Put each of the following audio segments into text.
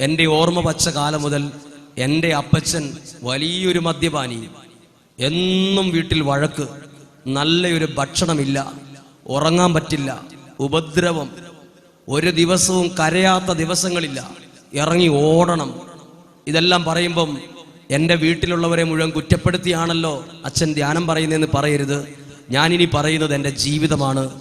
എന്റെ ഓർമ്മ വച്ച കാലം മുതൽ എന്റെ അപ്പച്ചൻ വലിയൊരു മദ്യപാനി. എന്നും വീട്ടിൽ വഴക്ക്. നല്ലൊരു ഭക്ഷണമില്ല. ഉറങ്ങാൻ പറ്റില്ല. ഉപദ്രവം. ഒരു ദിവസവും കരയാത്ത ദിവസങ്ങളില്ല. ഇറങ്ങി ഓടണം. ഇതെല്ലാം പറയുമ്പം എന്റെ വീട്ടിലുള്ളവരെ മുഴുവൻ കുറ്റപ്പെടുത്തിയാണല്ലോ അച്ഛൻ ധ്യാനം പറയുന്നതെന്ന് പറയരുത്. ഞാനിനി പറയുന്നത് എന്റെ ജീവിതമാണ്.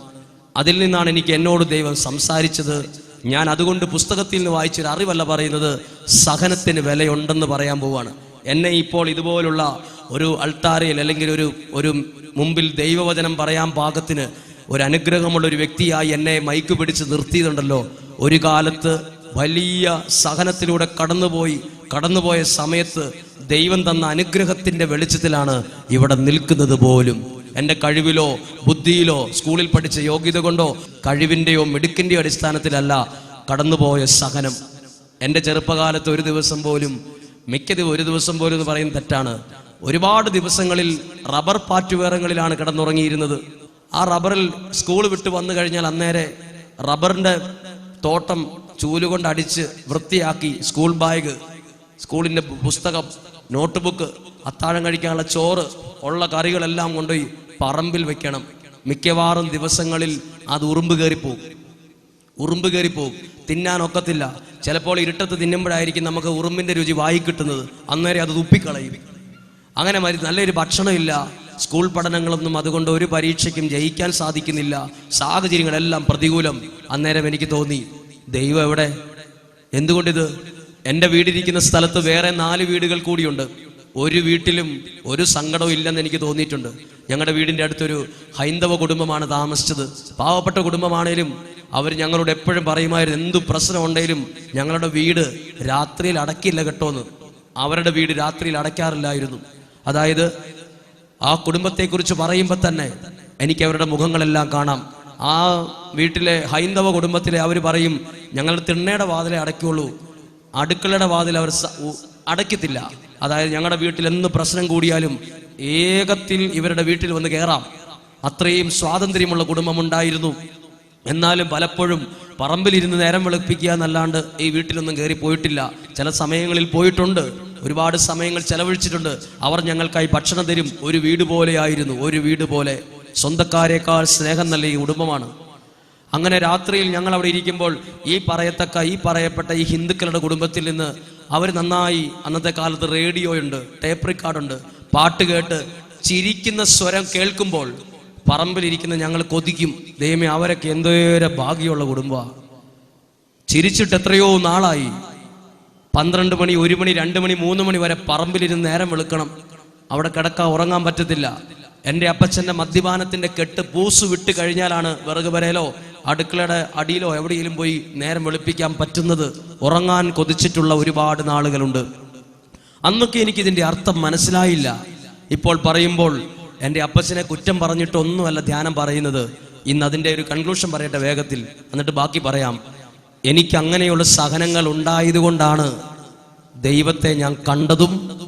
അതിൽ നിന്നാണ് എനിക്ക് എന്നോട് ദൈവം സംസാരിച്ചത്. ഞാൻ അതുകൊണ്ട് പുസ്തകത്തിൽ നിന്ന് വായിച്ചൊരു അറിവല്ല പറയുന്നത് സഹനത്തിന് വിലയുണ്ടെന്ന് പറയാൻ പോവാണ്. എന്നെ ഇപ്പോൾ ഇതുപോലുള്ള ഒരു അൾത്താരയിൽ അല്ലെങ്കിൽ ഒരു ഒരു മുമ്പിൽ ദൈവവചനം പറയാൻ പാകത്തിന് ഒരു അനുഗ്രഹമുള്ള ഒരു വ്യക്തിയായി എന്നെ മൈക്ക് പിടിച്ച് നിർത്തിയിട്ടുണ്ടല്ലോ ഒരു കാലത്ത് വലിയ സഹനത്തിലൂടെ കടന്നുപോയി കടന്നുപോയ സമയത്ത് ദൈവം തന്ന അനുഗ്രഹത്തിന്റെ വെളിച്ചത്തിലാണ് ഇവിടെ നിൽക്കുന്നത് പോലും. എന്റെ കഴിവിലോ ബുദ്ധിയിലോ സ്കൂളിൽ പഠിച്ച യോഗ്യത കൊണ്ടോ കഴിവിന്റെയോ മിടുക്കിന്റെയോ അടിസ്ഥാനത്തിലല്ല കടന്നുപോയ സഹനം. എന്റെ ചെറുപ്പകാലത്ത് ഒരു ദിവസം പോലും മിക്ക ഒരു ദിവസം പോലും എന്ന് പറയും തെറ്റാണ്. ഒരുപാട് ദിവസങ്ങളിൽ റബ്ബർ പാറ്റുവേറങ്ങളിലാണ് കിടന്നുറങ്ങിയിരുന്നത്. ആ റബ്ബറിൽ സ്കൂൾ വിട്ട് വന്നു കഴിഞ്ഞാൽ അന്നേരെ റബ്ബറിന്റെ തോട്ടം ചൂലുകൊണ്ട് അടിച്ച് വൃത്തിയാക്കി സ്കൂൾ ബാഗ് സ്കൂളിന്റെ പുസ്തകം നോട്ട് ബുക്ക് അത്താഴം കഴിക്കാനുള്ള ചോറ് ഉള്ള കറികളെല്ലാം കൊണ്ടുപോയി പറമ്പിൽ വെക്കണം. മിക്കവാറും ദിവസങ്ങളിൽ അത് ഉറുമ്പ് കയറിപ്പോകും ഉറുമ്പ് കയറിപ്പോകും തിന്നാൻ ഒക്കത്തില്ല ചിലപ്പോൾ ഇരുട്ടത്ത് തിന്നുമ്പോഴായിരിക്കും നമുക്ക് ഉറുമ്പിന്റെ രുചി വായി കിട്ടുന്നത്. അന്നേരം അത് തുപ്പിക്കളയും. അങ്ങനെ മരി നല്ലൊരു ഭക്ഷണമില്ല. സ്കൂൾ പഠനങ്ങളൊന്നും അതുകൊണ്ട് ഒരു പരീക്ഷയ്ക്കും ജയിക്കാൻ സാധിക്കുന്നില്ല. സാഹചര്യങ്ങളെല്ലാം പ്രതികൂലം. അന്നേരം എനിക്ക് തോന്നി ദൈവം എവിടെ? എന്തുകൊണ്ടിത്? എന്റെ വീടിരിക്കുന്ന സ്ഥലത്ത് വേറെ നാല് വീടുകൾ കൂടിയുണ്ട്. ഒരു വീട്ടിലും ഒരു സങ്കടവും ഇല്ലെന്ന് എനിക്ക് തോന്നിയിട്ടുണ്ട്. ഞങ്ങളുടെ വീടിന്റെ അടുത്തൊരു ഹൈന്ദവ കുടുംബമാണ് താമസിച്ചത്. പാവപ്പെട്ട കുടുംബമാണേലും അവർ ഞങ്ങളോട് എപ്പോഴും പറയുമായിരുന്നു എന്തു പ്രശ്നം ഉണ്ടെങ്കിലും ഞങ്ങളുടെ വീട് രാത്രിയിൽ അടക്കില്ല കേട്ടോന്ന്. അവരുടെ വീട് രാത്രിയിൽ അടയ്ക്കാറില്ലായിരുന്നു. അതായത് ആ കുടുംബത്തെക്കുറിച്ച് പറയുമ്പോൾ തന്നെ എനിക്ക് അവരുടെ മുഖങ്ങളെല്ലാം കാണാം. ആ വീട്ടിലെ ഹൈന്ദവ കുടുംബത്തിലെ അവർ പറയും ഞങ്ങൾ തിണ്ണയുടെ വാതിലെ അടയ്ക്കുള്ളൂ. അടുക്കളയുടെ വാതിൽ അവർ അടയ്ക്കത്തില്ല. അതായത് ഞങ്ങളുടെ വീട്ടിൽ എന്ത് പ്രശ്നം കൂടിയാലും ഏകത്തിൽ ഇവരുടെ വീട്ടിൽ വന്ന് കയറാം അത്രയും സ്വാതന്ത്ര്യമുള്ള കുടുംബമുണ്ടായിരുന്നു. എന്നാലും പലപ്പോഴും പറമ്പിലിരുന്ന് നേരം വെളുപ്പിക്കുക എന്നല്ലാണ്ട് ഈ വീട്ടിലൊന്നും കയറി പോയിട്ടില്ല. ചില സമയങ്ങളിൽ പോയിട്ടുണ്ട്. ഒരുപാട് സമയങ്ങൾ ചെലവഴിച്ചിട്ടുണ്ട്. അവർ ഞങ്ങൾക്കായി ഭക്ഷണം തരും. ഒരു വീട് പോലെയായിരുന്നു. ഒരു വീട് പോലെ. സ്വന്തക്കാരേക്കാൾ സ്നേഹം നല്ല ഈ കുടുംബമാണ്. അങ്ങനെ രാത്രിയിൽ ഞങ്ങൾ അവിടെ ഇരിക്കുമ്പോൾ ഈ പറയത്തക്ക ഈ പറയപ്പെട്ട ഈ ഹിന്ദുക്കളുടെ കുടുംബത്തിൽ നിന്ന് അവർ നന്നായി അന്നത്തെ കാലത്ത് റേഡിയോയുണ്ട് ടേപ്പ് റിക്കാർഡുണ്ട് പാട്ട് കേട്ട് ചിരിക്കുന്ന സ്വരം കേൾക്കുമ്പോൾ പറമ്പിലിരിക്കുന്ന ഞങ്ങൾ കൊതിക്കും. ദൈവമേ അവരൊക്കെ എന്തോരം ഭാഗ്യമുള്ള കുടുംബമാണ് ചിരിച്ചിട്ട് എത്രയോ നാളായി. പന്ത്രണ്ട് മണി ഒരു മണി രണ്ട് മണി മൂന്ന് മണി വരെ പറമ്പിലിരുന്ന് നേരം വെളുക്കണം. അവിടെ കിടക്കാൻ ഉറങ്ങാൻ പറ്റത്തില്ല. എന്റെ അപ്പച്ചന്റെ മദ്യപാനത്തിന്റെ കെട്ട് പൂസ് വിട്ട് കഴിഞ്ഞാലാണ് വിറക് വരയിലോ അടുക്കളയുടെ അടിയിലോ എവിടെയെങ്കിലും പോയി നേരം വെളുപ്പിക്കാൻ പറ്റുന്നത് ഉറങ്ങാൻ കൊതിച്ചിട്ടുള്ള ഒരുപാട് നാളുകളുണ്ട്. അന്നൊക്കെ എനിക്ക് ഇതിന്റെ അർത്ഥം മനസ്സിലായില്ല. ഇപ്പോൾ പറയുമ്പോൾ എന്റെ അപ്പച്ചനെ കുറ്റം പറഞ്ഞിട്ടൊന്നുമല്ല ധ്യാനം പറയുന്നത്. ഇന്ന് അതിന്റെ ഒരു കൺക്ലൂഷൻ പറയട്ടെ വേഗത്തിൽ. എന്നിട്ട് ബാക്കി പറയാം. എനിക്ക് അങ്ങനെയുള്ള സഹനങ്ങൾ ഉണ്ടായതുകൊണ്ടാണ് ദൈവത്തെ ഞാൻ കണ്ടതും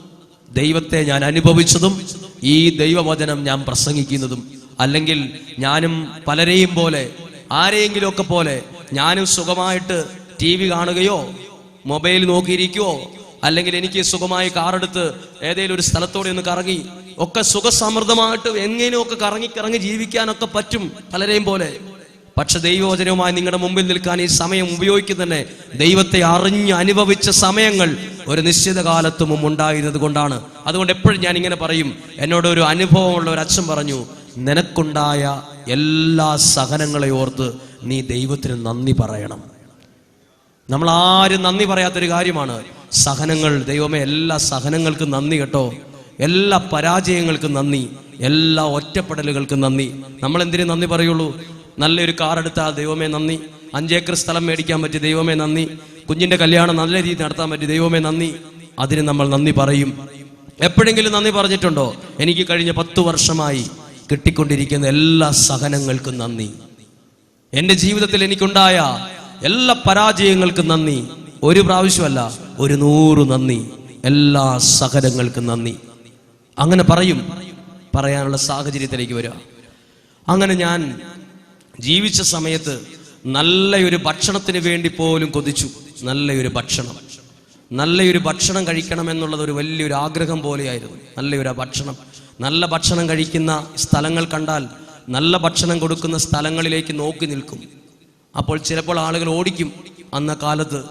ദൈവത്തെ ഞാൻ അനുഭവിച്ചതും ഈ ദൈവവചനം ഞാൻ പ്രസംഗിക്കുന്നതും അല്ലെങ്കിൽ ഞാനും പലരെയും പോലെ ആരെയെങ്കിലുമൊക്കെ പോലെ ഞാനും സുഖമായിട്ട് ടി വി കാണുകയോ മൊബൈൽ നോക്കിയിരിക്കുകയോ അല്ലെങ്കിൽ എനിക്ക് സുഖമായി കാറെടുത്ത് ഏതെങ്കിലും ഒരു സ്ഥലത്തോടെ ഒന്ന് കറങ്ങി ഒക്കെ സുഖസമൃദ്ധമായിട്ട് എങ്ങനെയൊക്കെ കറങ്ങി കറങ്ങി ജീവിക്കാനൊക്കെ പറ്റും പലരെയും പോലെ. പക്ഷെ ദൈവവചനവുമായി നിങ്ങളുടെ മുമ്പിൽ നിൽക്കാൻ ഈ സമയം ഉപയോഗിക്കുന്നതന്നെ ദൈവത്തെ അറിഞ്ഞ് അനുഭവിച്ച സമയങ്ങൾ ഒരു നിശ്ചിത കാലത്ത് മുമ്പ് ഉണ്ടായിരുന്നത് കൊണ്ടാണ്. അതുകൊണ്ട് എപ്പോഴും ഞാൻ ഇങ്ങനെ പറയും എന്നോട് ഒരു അനുഭവമുള്ള ഒരു അച്ഛൻ പറഞ്ഞു നിനക്കുണ്ടായ എല്ലാ സഹനങ്ങളെ ഓർത്ത് നീ ദൈവത്തിന് നന്ദി പറയണം. നമ്മൾ ആരും നന്ദി പറയാത്തൊരു കാര്യമാണ് സഹനങ്ങൾ ദൈവമേ എല്ലാ സഹനങ്ങൾക്കും നന്ദി കേട്ടോ. എല്ലാ പരാജയങ്ങൾക്കും നന്ദി എല്ലാ ഒറ്റപ്പെടലുകൾക്കും നന്ദി. നമ്മൾ എന്തിനു നന്ദി പറയുള്ളൂ? നല്ലൊരു കാർ എടുത്താൽ ദൈവമേ നന്ദി. അഞ്ചേക്കർ സ്ഥലം മേടിക്കാൻ പറ്റി ദൈവമേ നന്ദി. കുഞ്ഞിന്റെ കല്യാണം നല്ല രീതിയിൽ നടത്താൻ പറ്റി ദൈവമേ നന്ദി. അതിന് നമ്മൾ നന്ദി പറയും. എപ്പോഴെങ്കിലും നന്ദി പറഞ്ഞിട്ടുണ്ടോ? എനിക്ക് കഴിഞ്ഞ പത്തു വർഷമായി കിട്ടിക്കൊണ്ടിരിക്കുന്ന എല്ലാ സഹനങ്ങൾക്കും നന്ദി. എന്റെ ജീവിതത്തിൽ എനിക്കുണ്ടായ എല്ലാ പരാജയങ്ങൾക്കും നന്ദി. ഒരു പ്രാവശ്യമല്ല ഒരു നൂറ് നന്ദി. എല്ലാ സഹനങ്ങൾക്കും നന്ദി. അങ്ങനെ പറയും. പറയാനുള്ള സാഹചര്യത്തിലേക്ക് വരിക. അങ്ങനെ ഞാൻ ജീവിച്ച സമയത്ത് നല്ലൊരു ഭക്ഷണത്തിന് വേണ്ടി പോലും കൊതിച്ചു. നല്ലൊരു ഭക്ഷണം. നല്ലൊരു ഭക്ഷണം കഴിക്കണം എന്നുള്ളത് ഒരു വലിയൊരു ആഗ്രഹം പോലെയായിരുന്നു. നല്ലൊരു ഭക്ഷണം. നല്ല ഭക്ഷണം കഴിക്കുന്ന സ്ഥലങ്ങൾ കണ്ടാൽ നല്ല ഭക്ഷണം കൊടുക്കുന്ന സ്ഥലങ്ങളിലേക്ക് നോക്കി നിൽക്കും. അപ്പോൾ ചിലപ്പോൾ ആളുകൾ ഓടിക്കും. അന്ന കാലത്ത്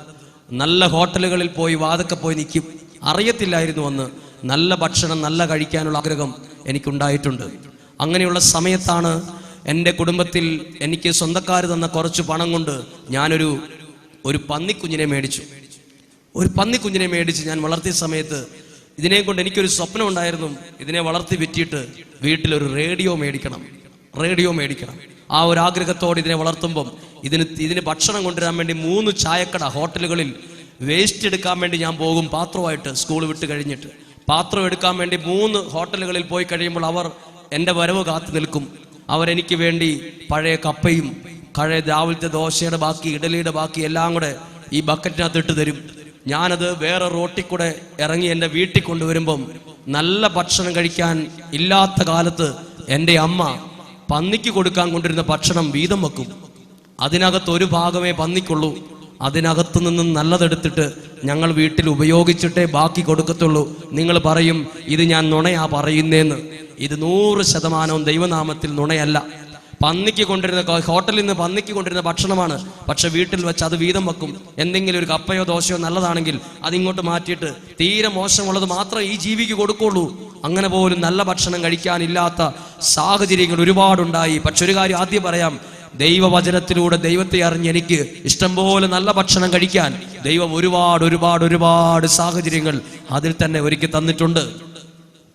നല്ല ഹോട്ടലുകളിൽ പോയി വാതൊക്കെ പോയി നിൽക്കും. അറിയത്തില്ലായിരുന്നു അന്ന് നല്ല ഭക്ഷണം നല്ല കഴിക്കാനുള്ള ആഗ്രഹം എനിക്കുണ്ടായിട്ടുണ്ട്. അങ്ങനെയുള്ള സമയത്താണ് എന്റെ കുടുംബത്തിൽ എനിക്ക് സ്വന്തക്കാർ തന്ന കുറച്ച് പണം കൊണ്ട് ഞാനൊരു ഒരു പന്നിക്കുഞ്ഞിനെ മേടിച്ചു. ഒരു പന്നിക്കുഞ്ഞിനെ മേടിച്ച് ഞാൻ വളർത്തിയ സമയത്ത് ഇതിനെ കൊണ്ട് എനിക്കൊരു സ്വപ്നം ഉണ്ടായിരുന്നു. ഇതിനെ വളർത്തി വിറ്റിട്ട് വീട്ടിലൊരു റേഡിയോ മേടിക്കണം. റേഡിയോ മേടിക്കണം. ആ ഒരു ആഗ്രഹത്തോടെ ഇതിനെ വളർത്തുമ്പം ഇതിന് ഇതിന് ഭക്ഷണം കൊണ്ടുവരാൻ വേണ്ടി മൂന്ന് ചായക്കട ഹോട്ടലുകളിൽ വേസ്റ്റ് എടുക്കാൻ വേണ്ടി ഞാൻ പോകും പാത്രമായിട്ട് സ്കൂൾ വിട്ട് കഴിഞ്ഞിട്ട്. പാത്രം എടുക്കാൻ വേണ്ടി മൂന്ന് ഹോട്ടലുകളിൽ പോയി കഴിയുമ്പോൾ അവർ എന്റെ വരവ് കാത്തു നിൽക്കും. അവരെനിക്ക് വേണ്ടി പഴയ കപ്പയും പഴയ രാവിലത്തെ ദോശയുടെ ബാക്കി ഇഡലിയുടെ ബാക്കി എല്ലാം കൂടെ ഈ ബക്കറ്റിനകത്ത് ഇട്ട് തരും. ഞാനത് വേറെ റോട്ടിൽ കൂടെ ഇറങ്ങി എന്റെ വീട്ടിൽ കൊണ്ടുവരുമ്പം നല്ല ഭക്ഷണം കഴിക്കാൻ ഇല്ലാത്ത കാലത്ത് എന്റെ അമ്മ പന്നിക്ക് കൊടുക്കാൻ കൊണ്ടിരുന്ന ഭക്ഷണം വീതം വെക്കും. അതിനകത്ത് ഒരു ഭാഗമേ പന്നിക്കുള്ളൂ. അതിനകത്ത് നിന്നും നല്ലതെടുത്തിട്ട് ഞങ്ങൾ വീട്ടിൽ ഉപയോഗിച്ചിട്ടേ ബാക്കി കൊടുക്കത്തുള്ളൂ. നിങ്ങൾ പറയും ഇത് ഞാൻ നുണയാ പറയുന്നേന്ന്. ഇത് നൂറ് ശതമാനവും ദൈവനാമത്തിൽ നുണയല്ല. പന്നിക്ക് കൊണ്ടിരുന്ന ഹോട്ടലിൽ നിന്ന് പന്നിക്ക് കൊണ്ടിരുന്ന ഭക്ഷണമാണ്. പക്ഷെ വീട്ടിൽ വെച്ച് അത് വീതം വെക്കും. എന്തെങ്കിലും ഒരു കപ്പയോ ദോശയോ നല്ലതാണെങ്കിൽ അതിങ്ങോട്ട് മാറ്റിയിട്ട് തീരെ മോശമുള്ളത് മാത്രം ഈ ജീവിക്ക് കൊടുക്കുള്ളൂ. അങ്ങനെ പോലും നല്ല ഭക്ഷണം കഴിക്കാനില്ലാത്ത സാഹചര്യങ്ങൾ ഒരുപാടുണ്ടായി. പക്ഷെ ഒരു കാര്യം ആദ്യം പറയാം. ദൈവവചനത്തിലൂടെ ദൈവത്തെ അറിഞ്ഞ് എനിക്ക് ഇഷ്ടംപോലെ നല്ല ഭക്ഷണം കഴിക്കാൻ ദൈവം ഒരുപാട് ഒരുപാട് ഒരുപാട് സാഹചര്യങ്ങൾ അതിൽ തന്നെ ഒരുക്കി തന്നിട്ടുണ്ട്.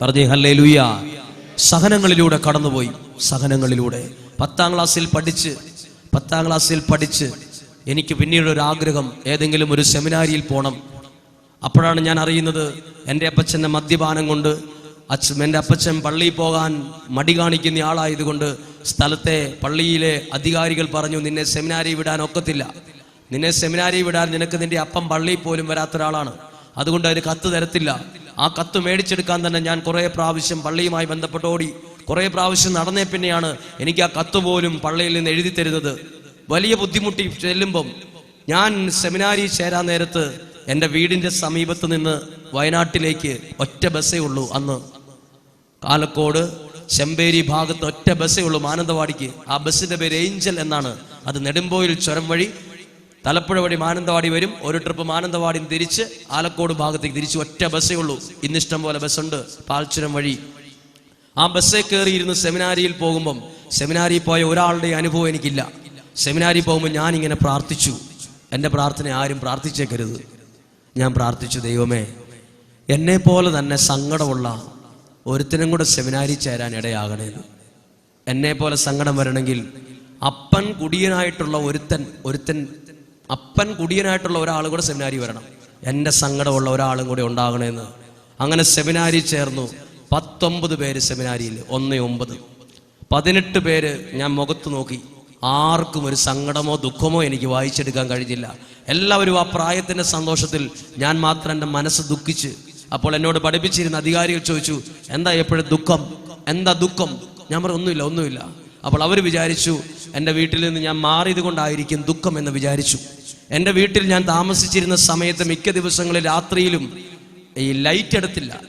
പറഞ്ഞേ ഹല്ലേ ലുയ്യ സഹനങ്ങളിലൂടെ കടന്നുപോയി. സഹനങ്ങളിലൂടെ. പത്താം ക്ലാസ്സിൽ പഠിച്ച് പത്താം ക്ലാസ്സിൽ പഠിച്ച് എനിക്ക് പിന്നീട് ഒരു ആഗ്രഹം ഏതെങ്കിലും ഒരു സെമിനാരിയിൽ പോകണം അപ്പോഴാണ് ഞാൻ അറിയുന്നത് എന്റെ അപ്പച്ചന്റെ മദ്യപാനം കൊണ്ട് അച്ഛൻ എന്റെ അപ്പച്ചൻ പള്ളിയിൽ പോകാൻ മടി കാണിക്കുന്ന ആളായതുകൊണ്ട് സ്ഥലത്തെ പള്ളിയിലെ അധികാരികൾ പറഞ്ഞു നിന്നെ സെമിനാരി വിടാൻ ഒക്കത്തില്ല. നിന്നെ സെമിനാരി വിടാൻ നിനക്ക് നിന്റെ അപ്പം പള്ളിയിൽ പോലും വരാത്ത ഒരാളാണ് അതുകൊണ്ട് അതിന് കത്ത് തരത്തില്ല. ആ കത്ത് മേടിച്ചെടുക്കാൻ തന്നെ ഞാൻ കുറേ പ്രാവശ്യം പള്ളിയുമായി ബന്ധപ്പെട്ടോടി. കുറേ പ്രാവശ്യം നടന്നേ പിന്നെയാണ് എനിക്ക് ആ കത്ത് പോലും പള്ളിയിൽ നിന്ന് എഴുതി തരുന്നത്. വലിയ ബുദ്ധിമുട്ടി ചെല്ലുമ്പം ഞാൻ സെമിനാരി ചേരാൻ നേരത്ത് എന്റെ വീടിന്റെ സമീപത്ത് നിന്ന് വയനാട്ടിലേക്ക് ഒറ്റ ബസ്സേ ഉള്ളൂ അന്ന്. കാലക്കോട് ചെമ്പേരി ഭാഗത്ത് ഒറ്റ ബസ്സേ ഉള്ളൂ മാനന്തവാടിക്ക്. ആ ബസ്സിന്റെ പേര് ഏഞ്ചൽ എന്നാണ്. അത് നെടുമ്പോയിൽ ചുരം വഴി തലപ്പുഴ വഴി മാനന്തവാടി വരും. ഒരു ട്രിപ്പ് മാനന്തവാടി തിരിച്ച് ആലക്കോട് ഭാഗത്തേക്ക് തിരിച്ച് ഒറ്റ ബസ്സേ ഉള്ളൂ. ഇന്നിഷ്ടം പോലെ ബസ്സുണ്ട്. പാൽച്ചുരം വഴി. ആ ബസ്സേ കയറിയിരുന്ന് സെമിനാരിയിൽ പോകുമ്പം സെമിനാരിയിൽ പോയ ഒരാളുടെ അനുഭവം എനിക്കില്ല. സെമിനാരി പോകുമ്പോൾ ഞാൻ ഇങ്ങനെ പ്രാർത്ഥിച്ചു. എന്റെ പ്രാർത്ഥന ആരും പ്രാർത്ഥിച്ചേക്കരുത്. ഞാൻ പ്രാർത്ഥിച്ചു ദൈവമേ എന്നെ പോലെ തന്നെ സങ്കടമുള്ള ഒരുത്തിനും കൂടെ സെമിനാരി ചേരാൻ ഇടയാകണേന്ന് എന്നെ പോലെ സങ്കടം വരണമെങ്കിൽ അപ്പൻ കുടിയനായിട്ടുള്ള ഒരുത്തൻ ഒരുത്തൻ അപ്പൻ കുടിയനായിട്ടുള്ള ഒരാൾ കൂടെ സെമിനാരി വരണം. എന്റെ സങ്കടമുള്ള ഒരാളും കൂടെ ഉണ്ടാകണമെന്ന് അങ്ങനെ സെമിനാരി ചേർന്നു. പത്തൊമ്പത് പേര് സെമിനാരിയിൽ ഒന്ന് ഒമ്പത്. പതിനെട്ട് പേര് ഞാൻ മുഖത്ത് നോക്കി. ആർക്കും ഒരു സങ്കടമോ ദുഃഖമോ എനിക്ക് വായിച്ചെടുക്കാൻ കഴിഞ്ഞില്ല. എല്ലാവരും ആ പ്രായത്തിന്റെ സന്തോഷത്തിൽ ഞാൻ മാത്രം എന്റെ മനസ്സ് ദുഃഖിച്ച് അപ്പോൾ എന്നോട് പഠിപ്പിച്ചിരുന്ന അധികാരികൾ ചോദിച്ചു എന്താ എപ്പോഴും ദുഃഖം? എന്താ ദുഃഖം? ഞാൻ പറഞ്ഞു ഒന്നുമില്ല ഒന്നുമില്ല. അപ്പോൾ അവർ വിചാരിച്ചു എന്റെ വീട്ടിൽ നിന്ന് ഞാൻ മാറിയത് കൊണ്ടായിരിക്കും ദുഃഖം എന്ന് വിചാരിച്ചു. എന്റെ വീട്ടിൽ ഞാൻ താമസിച്ചിരുന്ന സമയത്ത് മിക്ക ദിവസങ്ങളിൽ രാത്രിയിലും ഈ ലൈറ്റ് എടുത്തില്ല.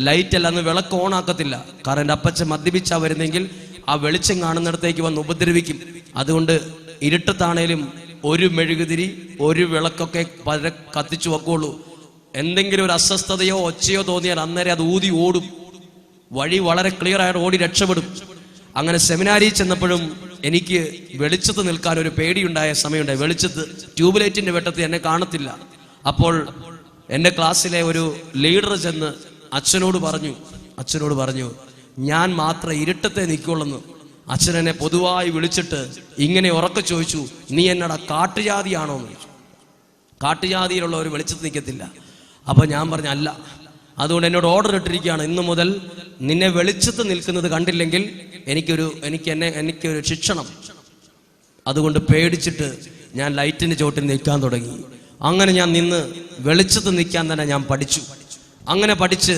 ലൈറ്റ് അല്ല അന്ന് വിളക്ക് ഓണാക്കത്തില്ല. കാരണം എന്റെ അപ്പച്ച മദ്യപിച്ചാ വരുന്നെങ്കിൽ ആ വെളിച്ചം കാണുന്നിടത്തേക്ക് വന്ന് ഉപദ്രവിക്കും. അതുകൊണ്ട് ഇരുട്ടത്താണേലും ഒരു മെഴുകുതിരി ഒരു വിളക്കൊക്കെ പല കത്തിച്ചു വെക്കുള്ളൂ. എന്തെങ്കിലും ഒരു അസ്വസ്ഥതയോ ഒച്ചയോ തോന്നിയാൽ അന്നേരം അത് ഊതി ഓടും. വഴി വളരെ ക്ലിയർ ആയിട്ട് ഓടി രക്ഷപ്പെടും. അങ്ങനെ സെമിനാരി ചെന്നപ്പോഴും എനിക്ക് വെളിച്ചത്ത് നിൽക്കാൻ ഒരു പേടിയുണ്ടായ സമയമുണ്ടായി വെളിച്ചത്ത് ട്യൂബ്ലൈറ്റിന്റെ വെട്ടത്തിൽ വെട്ടത്ത് എന്നെ കാണത്തില്ല. അപ്പോൾ എന്റെ ക്ലാസ്സിലെ ഒരു ലീഡർ ചെന്ന് അച്ഛനോട് പറഞ്ഞു അച്ഛനോട് പറഞ്ഞു ഞാൻ മാത്രം ഇരുട്ടത്തെ നിൽക്കുള്ളെന്ന്. അച്ഛൻ എന്നെ പൊതുവായി വിളിച്ചിട്ട് ഇങ്ങനെ ഉറക്കെ ചോദിച്ചു നീ എന്നടാ കാട്ടുജാതിയാണോ എന്ന് ചോദിച്ചു കാട്ടുജാതിയിലുള്ള ഒരു വെളിച്ചത്ത് നിൽക്കത്തില്ല. അപ്പൊ ഞാൻ പറഞ്ഞ അല്ല അതുകൊണ്ട് എന്നോട് ഓർഡർ ഇട്ടിരിക്കുകയാണ്. ഇന്നു മുതൽ നിന്നെ വെളിച്ചത്ത് നിൽക്കുന്നത് കണ്ടില്ലെങ്കിൽ എനിക്കൊരു എനിക്ക് എന്നെ എനിക്കൊരു ശിക്ഷണം. അതുകൊണ്ട് പേടിച്ചിട്ട് ഞാൻ ലൈറ്റിന്റെ ചോട്ടിൽ നിൽക്കാൻ തുടങ്ങി. അങ്ങനെ ഞാൻ നിന്ന് വെളിച്ചത്ത് നിൽക്കാൻ തന്നെ ഞാൻ പഠിച്ചു. അങ്ങനെ പഠിച്ച്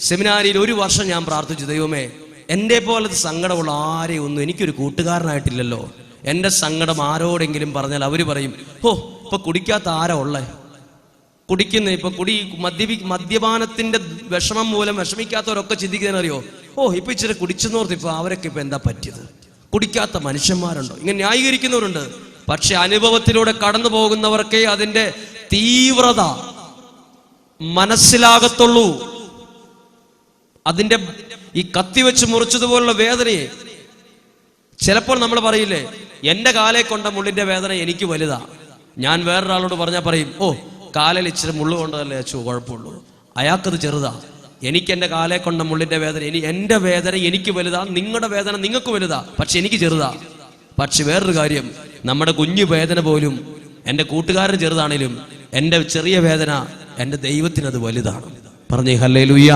സെമിനാരിയിൽ ഒരു വർഷം ഞാൻ പ്രാർത്ഥിച്ചു. ദൈവമേ എന്റെ പോലത്തെ സങ്കടമുള്ള ആരെയും ഒന്നും എനിക്കൊരു കൂട്ടുകാരനായിട്ടില്ലല്ലോ. എന്റെ സങ്കടം ആരോടെങ്കിലും പറഞ്ഞാൽ അവർ പറയും ഓ ഇപ്പൊ കുടിക്കാത്ത ആരാ ഉള്ളേ? കുടിക്കുന്ന ഇപ്പൊ കുടി മദ്യപി മദ്യപാനത്തിന്റെ വിഷമം മൂലം വിഷമിക്കാത്തവരൊക്കെ ചിന്തിക്കുന്നറിയോ ഓ ഇപ്പൊ ഇച്ചിരി കുടിച്ചെന്നോർത്ത് ഇപ്പൊ അവരൊക്കെ ഇപ്പൊ എന്താ പറ്റിയത്? കുടിക്കാത്ത മനുഷ്യന്മാരുണ്ടോ? ഇങ്ങനെ ന്യായീകരിക്കുന്നവരുണ്ട്. പക്ഷെ അനുഭവത്തിലൂടെ കടന്നു പോകുന്നവർക്കേ അതിന്റെ തീവ്രത മനസ്സിലാകത്തുള്ളൂ. അതിന്റെ ഈ കത്തിവെച്ച് മുറിച്ചതുപോലുള്ള വേദനയെ. ചിലപ്പോൾ നമ്മൾ പറയില്ലേ എന്റെ കാലെ കൊണ്ട മുള്ളിന്റെ വേദന എനിക്ക് വലുതാ. ഞാൻ വേറൊരാളോട് പറഞ്ഞാൽ പറയും ഓ കാലിൽ ഇച്ചിരി മുള്ളു കൊണ്ടതല്ലേ അച്ചു കുഴപ്പമുള്ളൂ. അയാൾക്കത് ചെറുതാ. എനിക്ക് എന്റെ കാലെ കൊണ്ട മുള്ളിന്റെ വേദന ഇനി എന്റെ വേദന എനിക്ക് വലുതാ നിങ്ങളുടെ വേദന നിങ്ങൾക്ക് വലുതാ പക്ഷെ എനിക്ക് ചെറുതാ. പക്ഷെ വേറൊരു കാര്യം നമ്മുടെ കുഞ്ഞു വേദന പോലും എന്റെ കൂട്ടുകാരൻ ചെറുതാണേലും എന്റെ ചെറിയ വേദന എന്റെ ദൈവത്തിനത് വലുതാണ്. പറഞ്ഞേ ഹല്ലേ ലുയ്യ